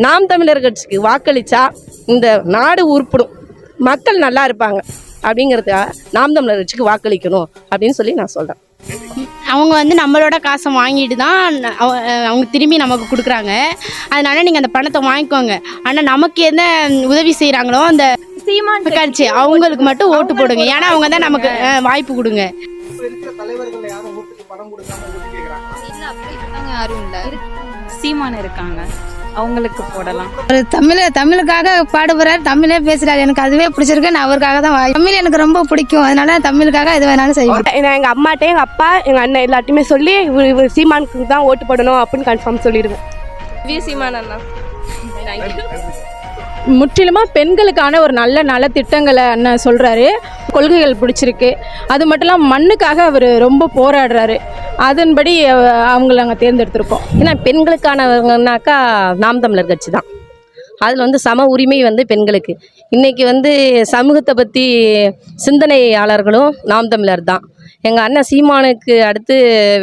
நாம் தமிழர் கட்சிக்கு வாக்களிச்சா இந்த நாடு உருப்படும். மக்கள் நல்லா இருப்பாங்க. அப்படிங்கிறதுக்காக நாம் தமிழர் கட்சிக்கு வாக்களிக்கணும் அப்படின்னு சொல்லி நான் சொல்கிறேன் அவங்க வந்து நம்மளோட காசை வாங்கிட்டு தான் அவ- அவங்க திரும்பி நமக்கு கொடுக்குறாங்க. அதனால நீங்கள் அந்த பணத்தை வாங்கிக்கோங்க. ஆனால் நமக்கு என்ன உதவி செய்கிறாங்களோ அந்த சீமான் கட்சி அவங்களுக்கு மட்டும் ஓட்டு போடுங்க. ஏன்னா அவங்க தான் நமக்கு வாய்ப்பு கொடுங்க. சீமான் இருக்காங்க. அவங்களுக்கு போடலாம். ஒரு தமிழ தமிழுக்காக பாடுபடுறாரு தமிழே பேசுறாரு. எனக்கு அதுவே பிடிச்சிருக்கு. நான் அவருக்காக தான் வாய் தமிழ் எனக்கு ரொம்ப பிடிக்கும். அதனால தமிழுக்காக எது வேணாலும் செய்வேன். நான் எங்கள் அம்மாட்டையும் எங்கள் அப்பா எங்கள் அண்ணன் எல்லாத்தையுமே சொல்லி இவர் இவர் சீமானுக்கு தான் ஓட்டு போடணும் அப்படின்னு கன்ஃபார்ம் சொல்லிடுவேன். வி சீமான் அண்ணா. முற்றிலுமாக பெண்களுக்கான ஒரு நல்ல நல திட்டங்களை அண்ணன் சொல்கிறாரு கொள்கைகள் பிடிச்சிருக்கு. அது மட்டும் இல்லாமல் மண்ணுக்காக அவர் ரொம்ப போராடுறாரு. அதன்படி அவங்கள நாங்கள் தேர்ந்தெடுத்திருக்கோம். ஏன்னா பெண்களுக்கானவங்கனாக்கா நாம் தமிழர் கட்சி தான். அதில் வந்து சம உரிமை வந்து பெண்களுக்கு. இன்றைக்கி வந்து சமூகத்தை பற்றி சிந்தனையாளர்களும் நாம் தமிழர் தான். எங்கள் அண்ணன் சீமானுக்கு அடுத்து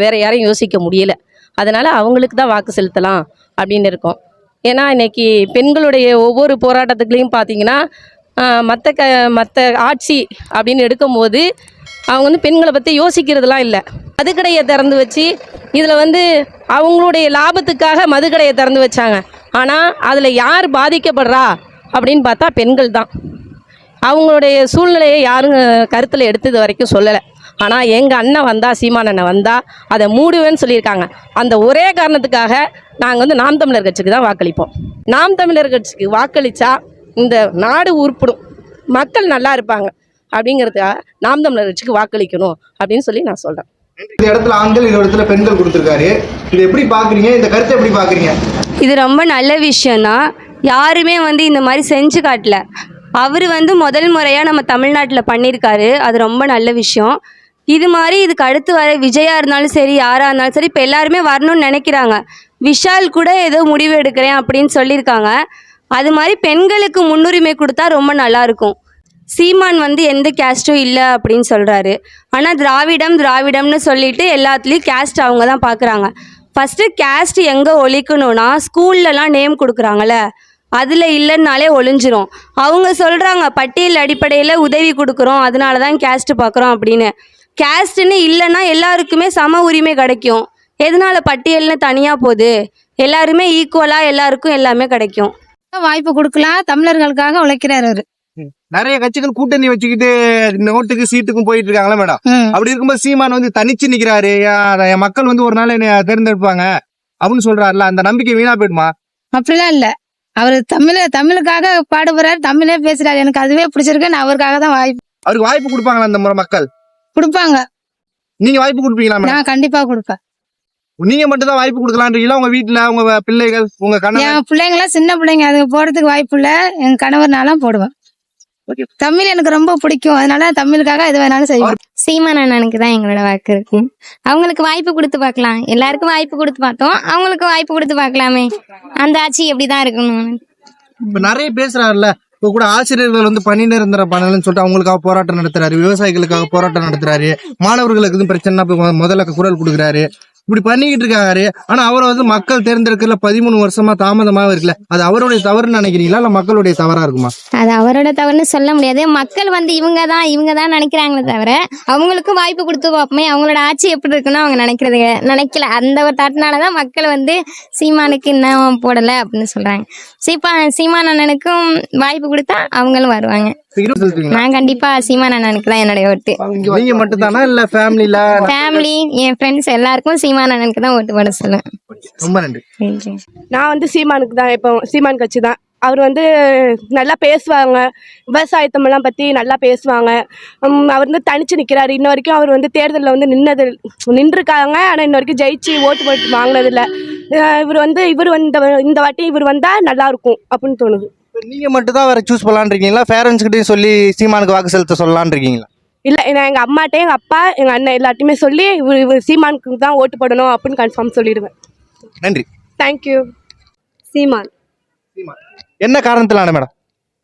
வேறு யாரையும் யோசிக்க முடியல. அதனால் அவங்களுக்கு தான் வாக்கு செலுத்தலாம் அப்படின்னு இருக்கோம். ஏன்னா இன்னைக்கு பெண்களுடைய ஒவ்வொரு போராட்டத்துக்குலேயும் பார்த்தீங்கன்னா மற்ற க மற்ற ஆட்சி அப்படின்னு எடுக்கும்போது அவங்க வந்து பெண்களை பற்றி யோசிக்கிறதுலாம் இல்லை. மதுக்கடையை திறந்து வச்சு இதில் வந்து அவங்களுடைய லாபத்துக்காக மதுக்கடையை திறந்து வச்சாங்க. ஆனால் அதில் யார் பாதிக்கப்படுறா அப்படின்னு பார்த்தா பெண்கள் தான். அவங்களுடைய சூழ்நிலையை யாரும் கருத்தில் எடுத்தது வரைக்கும் சொல்லலை. ஆனால் எங்கள் அண்ணன் வந்தால் சீமான் அண்ணன் வந்தால் அதை மூடுவேன்னு சொல்லியிருக்காங்க. அந்த ஒரே காரணத்துக்காக நாங்கள் வந்து நாம் தமிழர் கட்சிக்கு தான் வாக்களிப்போம். நாம் தமிழர் கட்சிக்கு வாக்களித்தா இந்த நாடு உருப்படும். மக்கள் நல்லா இருப்பாங்க. அப்படிங்கிறதுக்காக நாம் தமிழர் கட்சிக்கு வாக்களிக்கணும் அப்படின்னு சொல்லி நான் சொல்கிறேன் இந்த இடத்துல ஆண்கள் இந்த இடத்துல பெண்கள் கொடுத்துருக்காரு. இது எப்படி பாக்குறீங்க இந்த கருத்தை எப்படி பாக்குறீங்க இது ரொம்ப நல்ல விஷயம்தான் யாருமே வந்து இந்த மாதிரி செஞ்சு காட்டல. அவர் வந்து முதல் முறையாக நம்ம தமிழ்நாட்டில் பண்ணியிருக்காரு. அது ரொம்ப நல்ல விஷயம். இது மாதிரி இதுக்கு அடுத்து வர விஜயா இருந்தாலும் சரி யாராக இருந்தாலும் சரி இப்போ எல்லாருமே வரணும்னு நினைக்கிறாங்க. விஷால் கூட ஏதோ முடிவு எடுக்கிறேன் அப்படின்னு சொல்லியிருக்காங்க. அது மாதிரி பெண்களுக்கு முன்னுரிமை கொடுத்தா ரொம்ப நல்லாயிருக்கும் சீமான் வந்து எந்த கேஸ்ட்டும் இல்லை அப்படின்னு சொல்கிறாரு ஆனால் திராவிடம் திராவிடம்னு சொல்லிட்டு எல்லாத்துலேயும் கேஸ்ட் அவங்க தான் பார்க்குறாங்க ஃபஸ்ட்டு கேஸ்ட் எங்கே ஒழிக்கணும்னா ஸ்கூல்லலாம் நேம் கொடுக்குறாங்கல்ல அதில் இல்லைன்னாலே ஒழிஞ்சிரும் அவங்க சொல்கிறாங்க பட்டியல் அடிப்படையில் உதவி கொடுக்குறோம் அதனால தான் கேஸ்ட்டு பார்க்குறோம் அப்படின்னு. கேஸ்ட்டுன்னு இல்லைன்னா எல்லாருக்குமே சம உரிமை கிடைக்கும். எதனால பட்டியல்னு தனியாக போகுது? எல்லாருமே ஈக்குவலாக எல்லாருக்கும் எல்லாமே கிடைக்கும். வாய்ப்பு கொடுக்கலாம் தமிழர்களுக்காக உழைக்கிறாரு அவரு. நிறைய கட்சிகள் கூட்டணி வச்சுக்கிட்டு நோட்டுக்கு சீட்டுக்கும் போயிட்டு இருக்காங்களா மேடம். அப்படி இருக்கும்போது சீமான் வந்து தனிச்சு நிக்கிறாரு. என் மக்கள் வந்து ஒரு நாள் என்னை தேர்ந்தெடுப்பாங்க அப்படின்னு சொல்றாருல அந்த நம்பிக்கை வீணா போயிடுமா? அப்படிலாம் இல்ல. அவர் தமிழ தமிழுக்காக பாடுபடுறாரு தமிழே பேசுறாரு. எனக்கு அதுவே பிடிச்சிருக்கு நான் அவருக்காக தான் வாய்ப்பு அவருக்கு வாய்ப்பு கொடுப்பாங்களா இந்த முறை மக்கள்? கொடுப்பாங்க. நீங்க வாய்ப்பு கொடுப்பீங்களா மேடம் நான் கண்டிப்பா கொடுப்பேன். நீங்க மட்டும் தான் வாய்ப்பு கொடுக்கலான்றீங்களா? உங்க வீட்டுல உங்க பிள்ளைகள் உங்க கணவன் என் பிள்ளைங்களாம் சின்ன பிள்ளைங்க அதுக்கு போறதுக்கு வாய்ப்பு இல்ல. என் கணவர்னாலாம் போடுவேன். தமிழ் எனக்கு ரொம்ப பிடிக்கும். அதனால தமிழுக்காக எது வேணாலும் செய்வேன். சீமான் அண்ணனுக்கு தான் எங்களோட வாக்கு இருக்கு. அவங்களுக்கு வாய்ப்பு கொடுத்து பார்க்கலாம். எல்லாருக்கும் வாய்ப்பு கொடுத்து பார்த்தோம். அவங்களுக்கு வாய்ப்பு கொடுத்து பார்க்கலாமே. அந்த ஆட்சி எப்படி தான் இருக்கணும்? இப்ப நிறைய பேசுறாருல்ல. இப்ப கூட ஆசிரியர்கள் வந்து பணி நிரந்தர பண்ணலன்னு சொல்லிட்டு அவங்களுக்காக போராட்டம் நடத்துறாரு விவசாயிகளுக்காக போராட்டம் நடத்துறாரு மாணவர்களுக்கு எதுவும் பிரச்சனை முதல்ல குரல் கொடுக்குறாரு. இப்படி பண்ணிக்கிட்டு இருக்காரு. ஆனா அவரை வந்து மக்கள் தேர்ந்தெடுக்கிறதுல பதிமூணு வருஷமா தாமதமாக இருக்குல்ல அது அவருடைய தவறுன்னு நினைக்கிறீங்களா? இல்ல மக்களுடைய தவறா இருக்குமா? அது அவரோட தவறுன்னு சொல்ல முடியாது. மக்கள் வந்து இவங்க தான் இவங்க தான் நினைக்கிறாங்களே தவிர அவங்களுக்கும் வாய்ப்பு கொடுத்து பார்ப்போமே. அவங்களோட ஆட்சி எப்படி இருக்குன்னு அவங்க நினைக்கிறது நினைக்கல. அந்த ஒரு தாட்டினால தான் மக்கள் வந்து சீமானுக்கு இன்னும் போடலை அப்படின்னு சொல்றாங்க. சீப்பா சீமான் அண்ணனுக்கும் வாய்ப்பு கொடுத்தா அவங்களும் வருவாங்க. நான் கண்டிப்பா சீமான் அண்ணனுக்கு தான் என்னுடைய ஓட்டு. நீங்க மட்டும் தானா இல்ல ஃபேமிலில ஃபேமிலி என் ஃப்ரெண்ட்ஸ் எல்லாருக்கும் சீமான் அண்ணனுக்கு தான் ஓட்டு போட சொல்லுவேன். ரொம்ப நன்றி. நன்றி. நான் வந்து சீமானுக்கு தான் இப்போ சீமான் கட்சி தான். அவர் வந்து நல்லா பேசுவாங்க. விவசாயத்தமெல்லாம் பற்றி நல்லா பேசுவாங்க. அவர் வந்து தனிச்சு நிற்கிறாரு இன்ன வரைக்கும் அவர் வந்து தேர்தலில் வந்து நின்னது நின்றுருக்காங்க. ஆனால் இன்ன வரைக்கும் ஜெயிச்சு ஓட்டு போட்டு வாங்கினதில்ல. இவர் வந்து இவர் இந்த இந்த வாட்டி இவர் வந்தால் நல்லா இருக்கும் அப்படின்னு தோணுது. நீங்க மட்டும் தான் வேற சூஸ் பண்ணலான்னு இருக்கீங்களா பேரண்ட்ஸ் கிட்டயும் சொல்லி சீமானுக்கு வாக்கு செலுத்த சொல்லலாம்னு இருக்கீங்களா இல்லை நான் எங்கள் அம்மாட்டையும் எங்கள் அப்பா எங்கள் அண்ணன் எல்லாத்தையுமே சொல்லி இவர் இவர் சீமானுக்கு தான் ஓட்டு போடணும் அப்படின்னு கன்ஃபார்ம் சொல்லிடுவேன். நன்றி. Thank you Seeman. என்ன காரணத்திலான மேடம்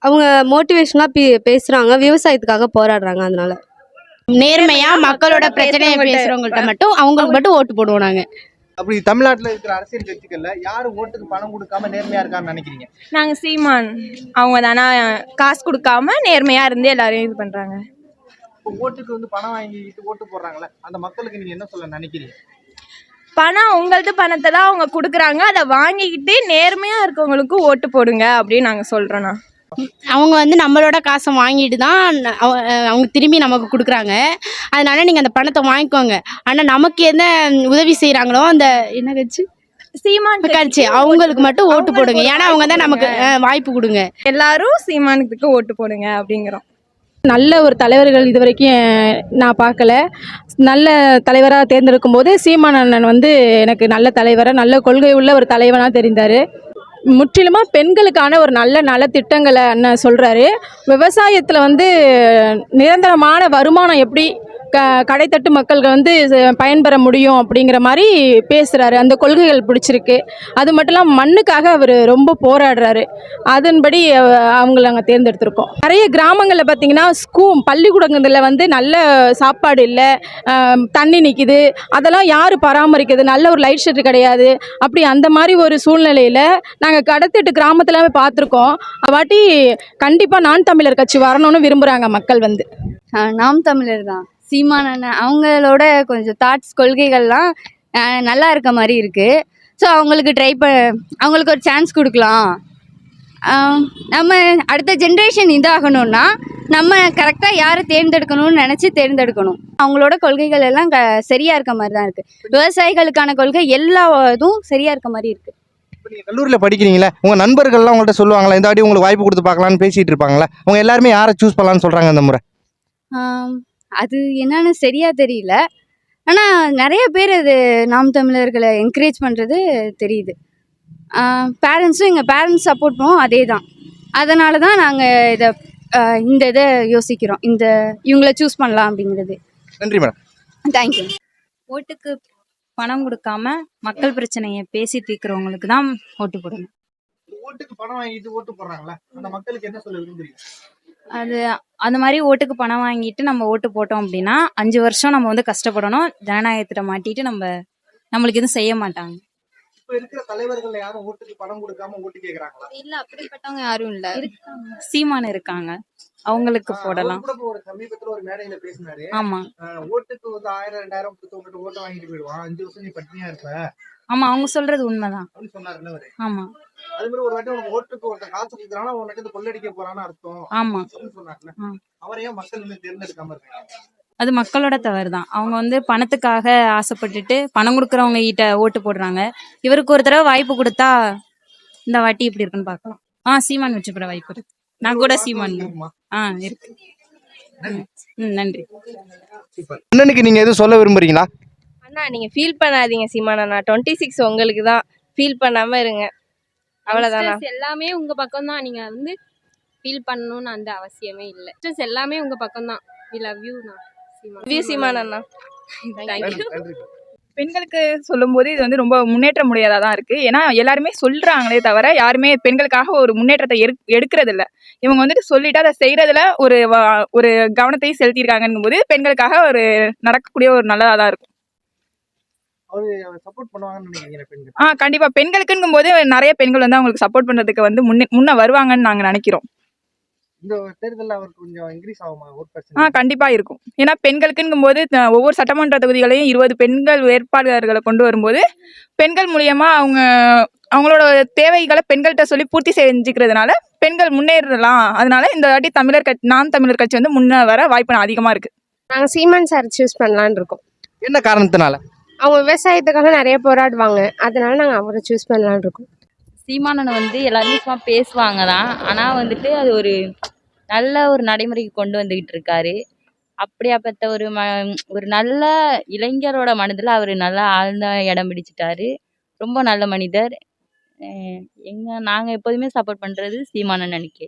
அவங்க மோட்டிவேஷனாக பே பேசுகிறாங்க விவசாயத்துக்காக போராடுறாங்க அதனால. நேர்மையாக மக்களோட பிரச்சனையை பேசுகிறவங்கள்ட்ட மட்டும் அவங்களுக்கு மட்டும் ஓட்டு போடுவோம் நாங்கள் அப்படி தமிழ்நாட்டுல இருக்கிற அரசியல் கட்சிகள்ல யாரு ஓட்டுக்கு பணம் கொடுக்காம நேர்மையா இருக்கான்னு நினைக்கிறீங்க? நாங்க சீமான். அவங்க தானா காசு கொடுக்காம நேர்மையா இருந்து எல்லாரையும் இது பண்றாங்க. ஓட்டுக்கு வந்து பணம் வாங்கிட்டு ஓட்டு போடுறாங்கல்ல அந்த மக்களுக்கு நீங்க என்ன சொல்ல நினைக்கிறீங்க? பணம் உங்களது பணத்தை தான் அவங்க கொடுக்குறாங்க. அதை வாங்கிக்கிட்டு நேர்மையா இருக்கவங்களுக்கு ஓட்டு போடுங்க அப்படின்னு நாங்க சொல்றோம்ண்ணா அவங்க வந்து நம்மளோட காசை வாங்கிட்டு தான் அவ- அவங்க திரும்பி நமக்கு கொடுக்குறாங்க. அதனால நீங்கள் அந்த பணத்தை வாங்கிக்கோங்க. ஆனால் நமக்கு என்ன உதவி செய்கிறாங்களோ அந்த என்ன கட்சி? சீமான் கட்சி அவங்களுக்கு மட்டும் ஓட்டு போடுங்க. ஏன்னா அவங்க தான் நமக்கு வாய்ப்பு கொடுங்க. எல்லாரும் சீமானுக்கு ஓட்டு போடுங்க அப்படிங்கிறோம். நல்ல ஒரு தலைவர்கள் இது வரைக்கும் நான் பார்க்கல. நல்ல தலைவராக தேர்ந்தெடுக்கும் போது சீமான் அண்ணன் வந்து எனக்கு நல்ல தலைவராக நல்ல கொள்கை உள்ள ஒரு தலைவனாக தெரிந்தார். முற்றிலுமாக பெண்களுக்கான ஒரு நல்ல நலத்திட்டங்களை அண்ணன் சொல்கிறாரு விவசாயத்தில் வந்து நிரந்தரமான வருமானம் எப்படி க கடைத்தட்டு மக்களுக்கு வந்து பயன்பெற முடியும் அப்படிங்கிற மாதிரி பேசுகிறாரு அந்த கொள்கைகள் பிடிச்சிருக்கு. அது மட்டும் இல்லாமல் மண்ணுக்காக அவர் ரொம்ப போராடுறாரு. அதன்படி அவங்கள நாங்கள் தேர்ந்தெடுத்திருக்கோம். நிறைய கிராமங்களில் பார்த்தீங்கன்னா ஸ்கூ பள்ளிக்கூடங்களில் வந்து நல்ல சாப்பாடு இல்லை. தண்ணி நிற்கிது அதெல்லாம் யார் பராமரிக்கிறது? நல்ல ஒரு லைட் ஷெட் கிடையாது. அப்படி அந்த மாதிரி ஒரு சூழ்நிலையில் நாங்கள் கடத்திட்டு கிராமத்தில் பார்த்துருக்கோம் அவாட்டி கண்டிப்பாக நான் தமிழர் கட்சி வரணும்னு விரும்புகிறாங்க மக்கள் வந்து. நாம் தமிழர் தான். சீமான் அண்ணன் அவங்களோட கொஞ்சம் தாட்ஸ் கொள்கைகள்லாம் நல்லா இருக்க மாதிரி இருக்குது ஸோ அவங்களுக்கு ட்ரை ப அவங்களுக்கு ஒரு சான்ஸ் கொடுக்கலாம். நம்ம அடுத்த ஜென்ரேஷன் இதாகணும்னா நம்ம கரெக்டாக யாரை தேர்ந்தெடுக்கணும்னு நினச்சி தேர்ந்தெடுக்கணும். அவங்களோட கொள்கைகள் எல்லாம் க சரியாக இருக்க மாதிரி தான் இருக்குது விவசாயிகளுக்கான கொள்கை எல்லா இதுவும் சரியாக இருக்க மாதிரி இருக்குது இப்போ நீங்க கல்லூரியில படிக்கிறீங்களே உங்க நண்பர்கள்லாம் உங்கள்ட்ட சொல்லுவாங்களா இந்த வாட்டி உங்களுக்கு வாய்ப்பு கொடுத்து பார்க்கலாம்னு பேசிட்டு இருப்பாங்களா அவங்க எல்லாருமே யாரை சூஸ் பண்ணலாம்னு சொல்றாங்க இந்த முறை? அது என்னன்னு சரியா தெரியல. ஆனால் நிறைய பேர் அது நாம் தமிழர்களை என்கரேஜ் பண்ணுறது தெரியுது. பேரண்ட்ஸும் எங்கள் பேரண்ட்ஸ் சப்போர்ட் பண்ணுவோம் அதே தான் அதனால தான் நாங்கள் இதை இந்த இதை யோசிக்கிறோம். இந்த இவங்கள சூஸ் பண்ணலாம் அப்படிங்கிறது. நன்றி மேடம் தேங்க்யூ ஓட்டுக்கு பணம் கொடுக்காம மக்கள் பிரச்சனையை பேசி தீர்க்கிறவங்களுக்கு தான் ஓட்டு போடணும். ஓட்டுக்கு பணம் வாங்கிட்டு ஓட்டு போடுறாங்களா அந்த மக்களுக்கு என்ன சொல்ல விரும்புறீங்க? அது அந்த மாதிரி ஓட்டுக்கு பணம் வாங்கிட்டு நம்ம ஓட்டு போட்டோம் அப்படின்னா அஞ்சு வருஷம் நம்ம வந்து கஷ்டப்படணும். ஜனநாயகத்திட்ட மாட்டிட்டு நம்ம நம்மளுக்கு எதுவும் செய்ய மாட்டாங்க. இப்ப இருக்கிற தலைவர்கள் யாரும் ஓட்டுக்கு பணம் கொடுக்காம ஓட்டு கேக்குறாங்களா? இல்ல அப்படிப்பட்டவங்க யாரும் இல்ல. சீமான் இருக்காங்க. அவங்களுக்கு போடலாம். சமீபத்துல ஒரு மேடையில பேசினாரு. ஆமா. ஓட்டுக்கு வந்து ஆயிரம் ரெண்டாயிரம் கொடுத்து ஓட்டை வாங்கிட்டு போயிடுவான். அஞ்சு வருஷம் நீ பட்டினியா இருப்ப. ஆமா அவங்க சொல்றது உண்மைதான். ஆமா. அது மாதிரி ஒரு வாட்டி உனக்கு ஓட்டுக்கு ஒருத்தன் காசு கொடுக்குறானா உனக்கு வந்து கொள்ளடிக்க போறான்னு அர்த்தம். ஆமா. அப்படின்னு சொன்னார்ல. ஆ. அவரையும் மக்கள் இன்னும் தேர்ந்தெடுக்காம இருக்காங்க? அது மக்களோட தவறு தான் அவங்க வந்து பணத்துக்காக ஆசைப்பட்டுட்டு பணம் கொடுக்குறவங்க கிட்ட ஓட்டு போடுறாங்க. இவருக்கு ஒரு தடவை வாய்ப்பு கொடுத்தா இந்த வாட்டி இப்படி இருக்குன்னு பார்க்கலாம். ஆ சீமான் வச்சு போட வாய்ப்பு இருக்கு. நான் கூட சீமான்? ஆ இருக்கு. ம் நன்றி. அண்ணனுக்கு நீங்க எதுவும் சொல்ல விரும்புறீங்களா? அண்ணா நீங்கள் ஃபீல் பண்ணாதீங்க சீமான் அண்ணா. டுவெண்ட்டி சிக்ஸ் உங்களுக்கு தான் ஃபீல் பண்ணாமல் இருங்க. அவ்வளோதானா எல்லாமே உங்க பக்கம் தான். நீங்க வந்து ஃபீல் பண்ணணும்னு அந்த அவசியமே இல்லை. Youngsters எல்லாமே உங்க பக்கம் தான். வி லவ் யூ நான் வியூ சீமான் அண்ணா. பெண்களுக்கு சொல்லும்போது இது வந்து ரொம்ப முன்னேற்ற முடியாதா தான் இருக்கு. ஏன்னா எல்லாருமே சொல்றாங்களே தவிர யாருமே பெண்களுக்காக ஒரு முன்னேற்றத்தை எடு- எடுக்கிறது இல்ல இவங்க வந்துட்டு சொல்லிட்டு அதை செய்யறதுல ஒரு வ- ஒரு கவனத்தையும் செலுத்தியிருக்காங்கன்னும் போது பெண்களுக்காக ஒரு நடக்கக்கூடிய ஒரு நல்லதா தான் இருக்கும் அவரு சப்போர்ட் பண்ணுவாங்கன்னு நினைக்கிறீங்க பெண்கள் ஆ கண்டிப்பா. பெண்களுக்குங்கும் போது நிறைய பெண்கள் வந்து அவங்களுக்கு சப்போர்ட் பண்றதுக்கு வந்து முன்னே முன்ன வருவாங்கன்னு நாங்க நினைக்கிறோம். இந்த தேர்தல்ல அவருக்கு கொஞ்சம் இன்க்ரீஸ் ஆகுமா ஓட் ஆ பர்சன்ட் கண்டிப்பா இருக்கும். ஏன்னா பெண்களுக்குங்கும் போது ஒவ்வொரு சட்டமன்ற தொகுதிகளையும் இருபது பெண்கள் வேட்பாளர்களை கொண்டு வரும்போது பெண்கள் மூலியமா அவங்க அவங்களோட தேவைகளை பெண்கள்கிட்ட சொல்லி பூர்த்தி செஞ்சுக்கிறதுனால பெண்கள் முன்னேறலாம். அதனால இந்த வாட்டி தமிழர் கட்சி நான் தமிழர் கட்சி வந்து முன்ன வர வாய்ப்பு அதிகமா இருக்கு. நாங்கள் சீமான் சார் சூஸ் பண்ணலான்னு இருக்கோம். என்ன காரணத்தினால? அவங்க விவசாயத்துக்காக நிறைய போராடுவாங்க. அதனால நாங்கள் அவரை சூஸ் பண்ணலான்னு இருக்கோம். சீமானனை வந்து எல்லாருமே சும்மா பேசுவாங்க தான் ஆனால் வந்துட்டு அது ஒரு நல்ல ஒரு நடைமுறைக்கு கொண்டு வந்துக்கிட்டு இருக்காரு. அப்படியாப்பட்ட ஒரு ம ஒரு நல்ல இளைஞரோட மனதில் அவர் நல்லா ஆழ்ந்த இடம் பிடிச்சிட்டாரு. ரொம்ப நல்ல மனிதர். எங்கள் நாங்கள் எப்போதுமே சப்போர்ட் பண்ணுறது சீமானன் அன்னைக்கு.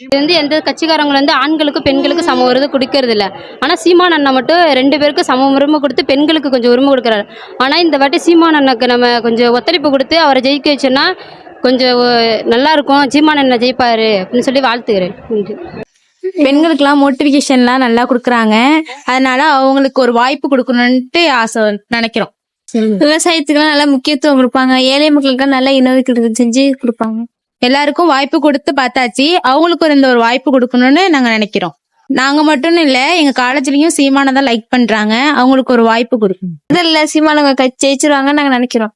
இது வந்து எந்த கட்சிக்காரங்களும் வந்து ஆண்களுக்கு பெண்களுக்கு சம உரிமை கொடுக்கறது இல்ல. ஆனால் சீமான் அண்ணா மட்டும் ரெண்டு பேருக்கும் சம உரிமை கொடுத்து பெண்களுக்கு கொஞ்சம் உரிமை கொடுக்குறாரு. ஆனால் இந்த வாட்டி சீமான் அண்ணாக்கு நம்ம கொஞ்சம் ஒத்துழைப்பு கொடுத்து அவரை ஜெயிக்க வச்சோன்னா கொஞ்சம் நல்லா இருக்கும். சீமான் அண்ணா ஜெயிப்பாரு அப்படின்னு சொல்லி வாழ்த்துக்கிறேன் பெண்களுக்கெல்லாம் மோட்டிவேஷன்லாம் நல்லா கொடுக்குறாங்க. அதனால அவங்களுக்கு ஒரு வாய்ப்பு கொடுக்கணுன்ட்டு ஆசை நினைக்கிறோம். விவசாயத்துக்குலாம் நல்லா முக்கியத்துவம் கொடுப்பாங்க. ஏழை மக்களுக்கு நல்ல இனோவேட்டிவ் செஞ்சு கொடுப்பாங்க. எல்லாருக்கும் வாய்ப்பு கொடுத்து பார்த்தாச்சு. அவங்களுக்கு ஒரு இந்த ஒரு வாய்ப்பு கொடுக்கணும்னு நாங்க நினைக்கிறோம். நாங்க மட்டும் இல்ல எங்க காலேஜ்லயும் சீமானை தான் லைக் பண்றாங்க. அவங்களுக்கு ஒரு வாய்ப்பு கொடுக்கணும் இல்ல சீமானவங்க கட்சி ஜெயிச்சிருவாங்கன்னு நாங்க நினைக்கிறோம்.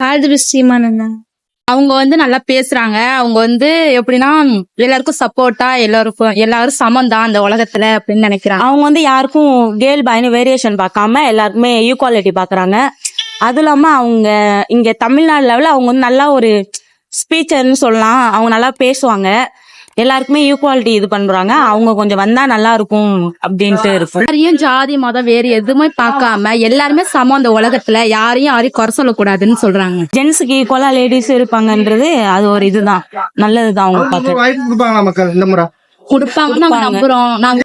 ஆல் தி அவங்க வந்து நல்லா பேசுறாங்க. அவங்க வந்து எப்படின்னா எல்லாருக்கும் சப்போர்ட்டா எல்லாருக்கும் எல்லாரும் சமம் தான் அந்த உலகத்துல அப்படின்னு நினைக்கிறாங்க. அவங்க வந்து யாருக்கும் கேர்ள் பாய்னு வேரியேஷன் பார்க்காம எல்லாருக்குமே ஈக்குவாலிட்டி பார்க்கறாங்க. அது இல்லாம அவங்க இங்க தமிழ்நாடு லெவலில் அவங்க வந்து நல்லா ஒரு ஸ்பீச்சர்னு சொல்லலாம். அவங்க நல்லா பேசுவாங்க. எல்லாருக்குமே ஈக்குவாலிட்டி இது பண்றாங்க. அவங்க கொஞ்சம் வந்தா நல்லா இருக்கும் அப்படின்ட்டு இருக்கும். யாரையும் ஜாதி மதம் வேறு எதுவுமே பார்க்காம எல்லாருமே சமம் அந்த உலகத்துல. யாரையும் யாரையும் குறை சொல்லக்கூடாதுன்னு சொல்றாங்க. ஜென்ஸுக்கு ஈக்குவலா லேடிஸ் இருப்பாங்கன்றது அது ஒரு இதுதான். நல்லதுதான் அவங்க பார்க்க வாய்ப்பு கொடுப்பாங்களா மக்கள்? இந்த முறை? கொடுப்பாங்க. நாங்க நம்புறோம். நாங்க